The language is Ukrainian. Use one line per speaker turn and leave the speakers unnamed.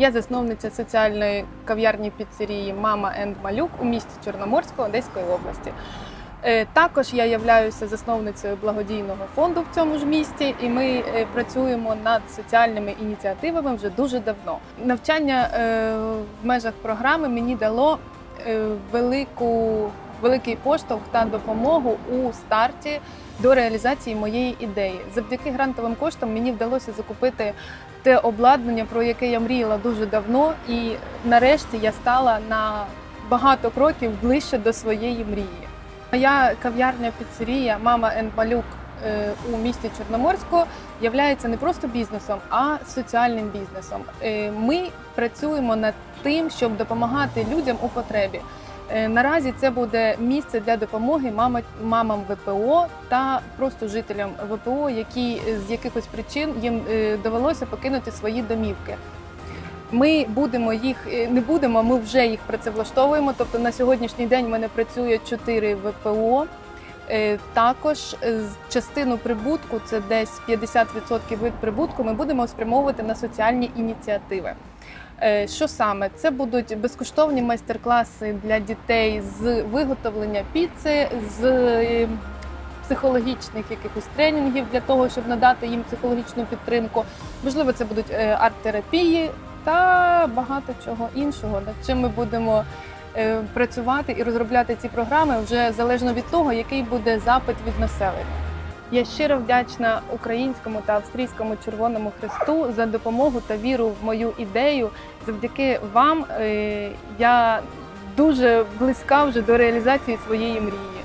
Я засновниця соціальної кав'ярні піцерії Мама енд Малюк у місті Чорноморську Одеської області. Е, Також я являюся засновницею благодійного фонду в цьому ж місті, і ми е, працюємо над соціальними ініціативами вже дуже давно. Навчання е, в межах програми мені дало велику, великий поштовх та допомогу у старті до реалізації моєї ідеї. Завдяки грантовим коштам мені вдалося закупити те обладнання, про яке я мріяла дуже давно, і нарешті я стала на багато кроків ближче до своєї мрії. Моя кав'ярня піцерія Мама енд Малюк е, у місті Чорноморську являється не просто бізнесом, а соціальним бізнесом. Е, Ми працюємо над тим, щоб допомагати людям у потребі. Е, Наразі це буде місце для допомоги мама- мамам ВПО та просто жителям ВПО, які з якихось причин їм е, довелося покинути свої домівки. Ми будемо їх е, не будемо, ми вже їх працевлаштовуємо. Тобто на сьогоднішній день в мене працює 4 ВПО. Е, Також е, частину прибутку, це десь 50% від прибутку, ми будемо спрямовувати на соціальні ініціативи. Е, Що саме? Це будуть безкоштовні майстер-класи для дітей з виготовлення піци, з психологічних якихось тренінгів для того, щоб надати їм психологічну підтримку. Можливо, це будуть арт-терапії та багато чого іншого, над чим ми будемо працювати і розробляти ці програми вже залежно від того, який буде запит від населення. Я щиро вдячна українському та австрійському Червоному Хресту за допомогу та віру в мою ідею. Завдяки вам е, я дуже близька вже до реалізації своєї мрії.